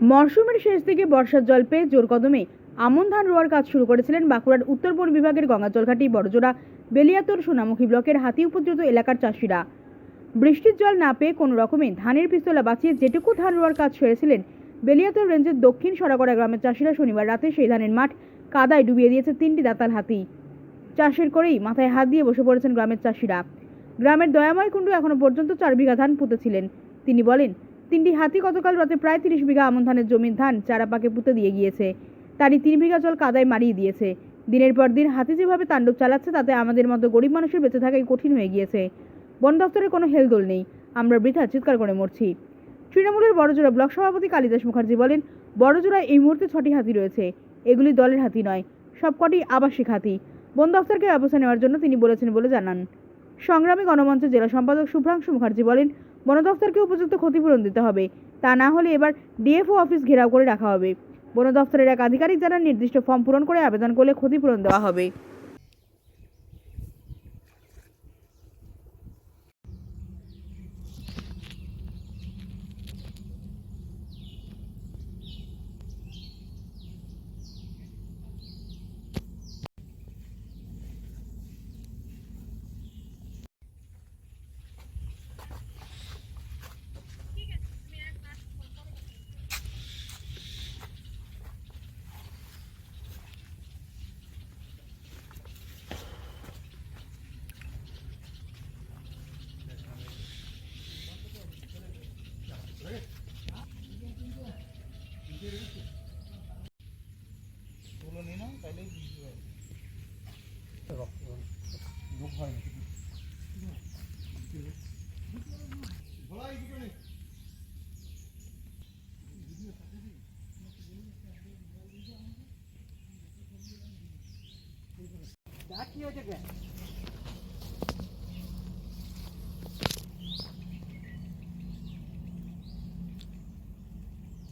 মরশুমের শেষ দিকে বর্ষার জল পেয়ে জোর কদমে আমন ধান রোয়ার কাজ শুরু করেছিলেন বাঁকুড়ার উত্তরপূর্ব বিভাগের গঙ্গাজলঘাটি বড়জোড়া বেলিয়াতর সোনামুখী ব্লকের হাতি উপদ্রুত এলাকার চাষিরা। বৃষ্টির জল না পেয়ে কোনো রকমে ধানের পিস্তলা বাঁচিয়ে যেটুকু ধান রোয়ার কাজ সেরেছিলেন বেলিয়াতর রেঞ্জের দক্ষিণ সরাগড়া গ্রামের চাষিরা শনিবার রাতে সেই ধানের মাঠ কাদায় ডুবিয়ে দিয়েছে তিনটি দাতাল হাতি। চাষের করেই মাথায় হাত দিয়ে বসে পড়েছেন গ্রামের চাষিরা। গ্রামের দয়াময় কুণ্ডু এখনও পর্যন্ত চার বিঘা ধান পুঁতেছিলেন। তিনি বলেন তিনটি হাতি গতকাল রাতে প্রায় তিরিশ বিঘা আমন ধানের জমির ধান চারা পাকে পুঁতে দিয়ে গিয়েছে। তারই তিন বিঘা জল কাদায় মারিয়ে দিয়েছে। দিনের পর দিন হাতি যেভাবে তাণ্ডব চালাচ্ছে, তাতে আমাদের মতো গরিব মানুষের বেঁচে থাকাই কঠিন হয়ে গিয়েছে। বন দপ্তরের কোনো হেলদোল নেই। আমরা বৃথা চিৎকার করে মরছি। তৃণমূলের বড়জোড়া ব্লক সভাপতি কালিদাস মুখার্জি বলেন, বড়জোড়ায় এই মুহূর্তে ছটি হাতি রয়েছে। এগুলি দলের হাতি নয়, সবকটি আবাসিক হাতি। বন দফতরকে ব্যবস্থা নেওয়ার জন্য তিনি বলেছেন বলে জানান। সংগ্রামী গণমঞ্চের জেলা সম্পাদক শুভ্রাংশু মুখার্জি বলেন বন দফতরকে উপযুক্ত ক্ষতিপূরণ দিতে হবে। তা না হলে এবার ডিএফও অফিস ঘেরাও করে রাখা হবে। বন দফতরের এক আধিকারিক জানান, নির্দিষ্ট ফর্ম পূরণ করে আবেদন করলে ক্ষতিপূরণ দেওয়া হবে।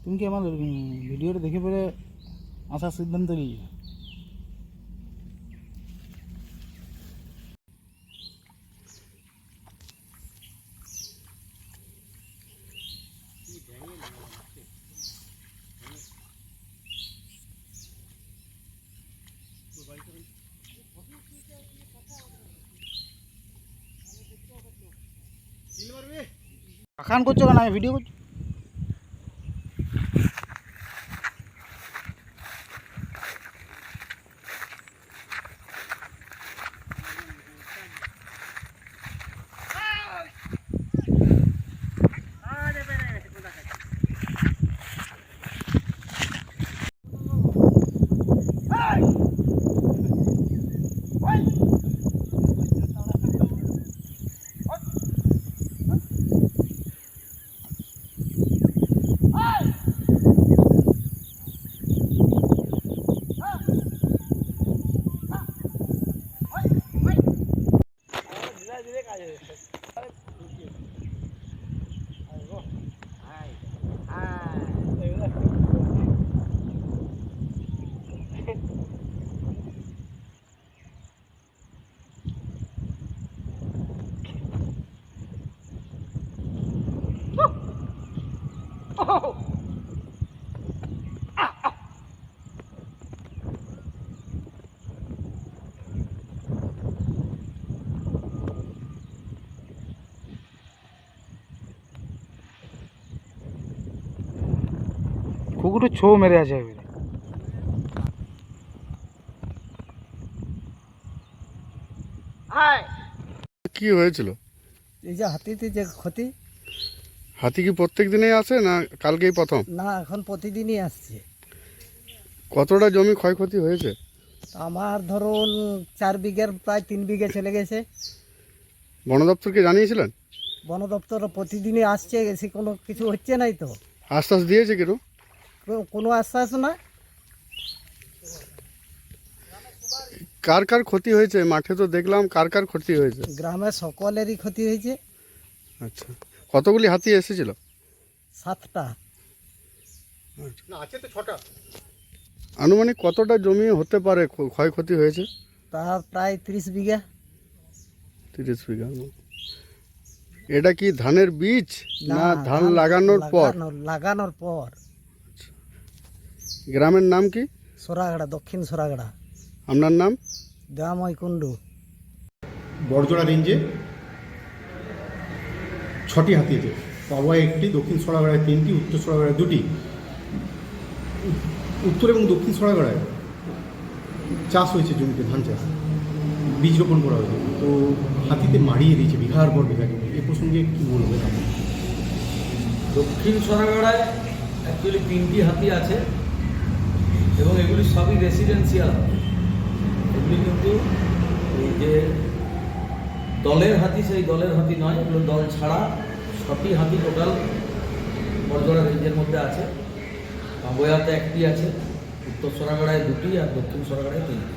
তুমি কি আমার উম, ভিডিওটা দেখে পরে আসার সিদ্ধান্ত নিয়ে খান করছ না আমি ভিডিও করছি। কুকুরটা ছো মেরে আছে এবারে কি হয়েছিল? এই যে হাতিতে যে ক্ষতি। হাতি কি প্রত্যেক দিনেই আসে না কালকেই প্রথম? না এখন প্রতিদিনই আসছে। কতটা জমি ক্ষয়ক্ষতি হয়েছে? আমার ধরুন চার বিঘের প্রায় তিন বিঘে চলে গেছে। বন দপ্তরকে জানিয়েছিলেন? বন দপ্তর প্রতিদিনই আসছে এসে কোনো কিছু হচ্ছে নাই তো। আশ্বাস দিয়েছে কেন কোনো আশ্বাস না। কার কার ক্ষতি হয়েছে? মাঠে তো দেখলাম কার কার ক্ষতি হয়েছে। গ্রামের সকলেরই ক্ষতি হয়েছে। আচ্ছা। কতগুলি হাতি এসেছিল? সাতটা। আছে তো ছটা। আনুমানিক কতটা জমি হতে পারে? ক্ষ- ক্ষয়ক্ষতি হয়েছে? তা প্রায় ত্রিশ বিঘা। তিরিশ বিঘা এটা কি ধানের বীজ? না ধান লাগানোর পর? লাগানোর পর। গ্রামের নাম কি? সরাগড়া দক্ষিণ সরাগড়া। আপনার নাম? দেওয়াময় কুণ্ডু। বড়জোড়া রেঞ্জে ছটি হাতি আছে পাওয়ায় একটি দক্ষিণ সরাগড়ায় তিনটি উত্তর সরাগড়ায় দুটি। উত্তর এবং দক্ষিণ সরাগড়ায় চাষ হয়েছে জমিতে ধান চাষ। বীজ রোপণ করা হয়েছে। তো হাতিতে মারিয়ে দিয়েছে বিঘার পর বিঘা জমি এ প্রসঙ্গে কী বলবেন আপনি? দক্ষিণ সরাগড়ায় অ্যাকচুয়ালি তিনটি হাতি আছে। এবং এগুলি সবই রেসিডেন্সিয়াল এগুলি কিন্তু এই যে দলের হাতি, সেই দলের হাতি নয়, এগুলো দল ছাড়া ছটি হাতি টোটাল বড়জোড়া রেঞ্জের মধ্যে আছে। বাবুয়াতে একটি আছে, উত্তর সরাগড়ায় দুটি আর দক্ষিণ সরাগড়ায় তিনটি।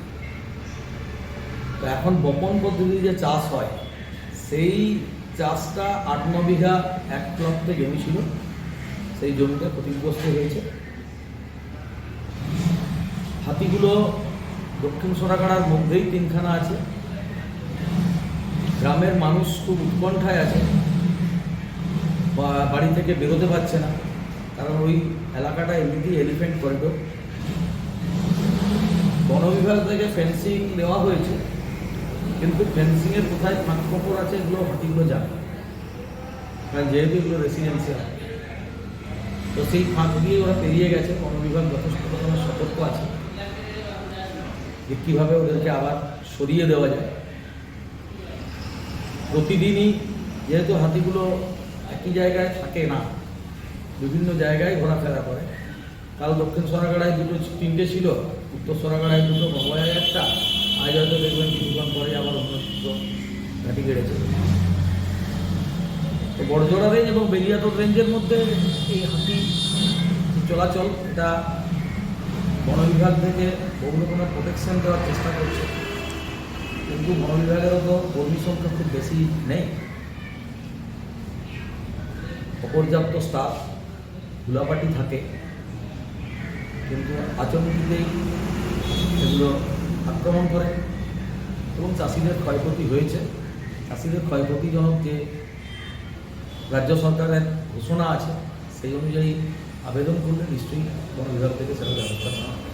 তো এখন বপন পদ্ধতি যে চাষ হয়, সেই চাষটা আট ন বিঘা এক লক্ষে জমি ছিল। সেই জমিটা ক্ষতিগ্রস্ত হয়েছে। হাতিগুলো দক্ষিণ সরাগাড়ার মধ্যেই তিনখানা আছে। গ্রামের মানুষ খুব উৎকণ্ঠায় আছে। বা বাড়ি থেকে বেরোতে পারছে না। কারণ ওই এলাকাটা এমনিতেই এলিফেন্ট করিডোর বন বিভাগ থেকে ফেন্সিং দেওয়া হয়েছে। কিন্তু ফেন্সিংয়ের কোথায় ফাঁক ফোকর আছে এগুলো হাতিগুলো না। কারণ যেহেতু এগুলো রেসিডেন্সিয়াল তো সেই ফাঁক দিয়ে ওরা পেরিয়ে গেছে। বন বিভাগ যথেষ্ট সতর্ক আছে। যে কীভাবে ওদেরকে আবার সরিয়ে দেওয়া যায়। প্রতিদিনই যেহেতু হাতিগুলো একই জায়গায় থাকে না, বিভিন্ন জায়গায় ঘোরাফেরা করে। কাল দক্ষিণ সরাগাড়ায় দুটো তিনটে ছিল, উত্তর সরাগাড়ায় দুটো ভবায় একটা। আজ হয়তো দেখবেন কিছুক্ষণ পরে আবার অন্য দুটো ঘাটি গেড়েছে তো বড়জোড়া রেঞ্জ এবং বেলিয়াটোর রেঞ্জের মধ্যে এই হাতি চলাচল, এটা বন বিভাগ থেকে বহু রকমের প্রোটেকশন দেওয়ার চেষ্টা করছে। কিন্তু বন বিভাগেরও তো কর্মী সংখ্যা খুব বেশি নেই। অপর্যাপ্ত স্টাফ ধুলাপাটি থাকে। কিন্তু আচমকিতেই এগুলো আক্রমণ করে এবং চাষিদের ক্ষয়ক্ষতি হয়েছে। চাষিদের ক্ষয়ক্ষতিজনক যে রাজ্য সরকারের ঘোষণা আছে, সেই অনুযায়ী আবেদন করলে নিশ্চয়ই কোনো বিভাগ থেকে সেটা ব্যবস্থা নেওয়া হবে।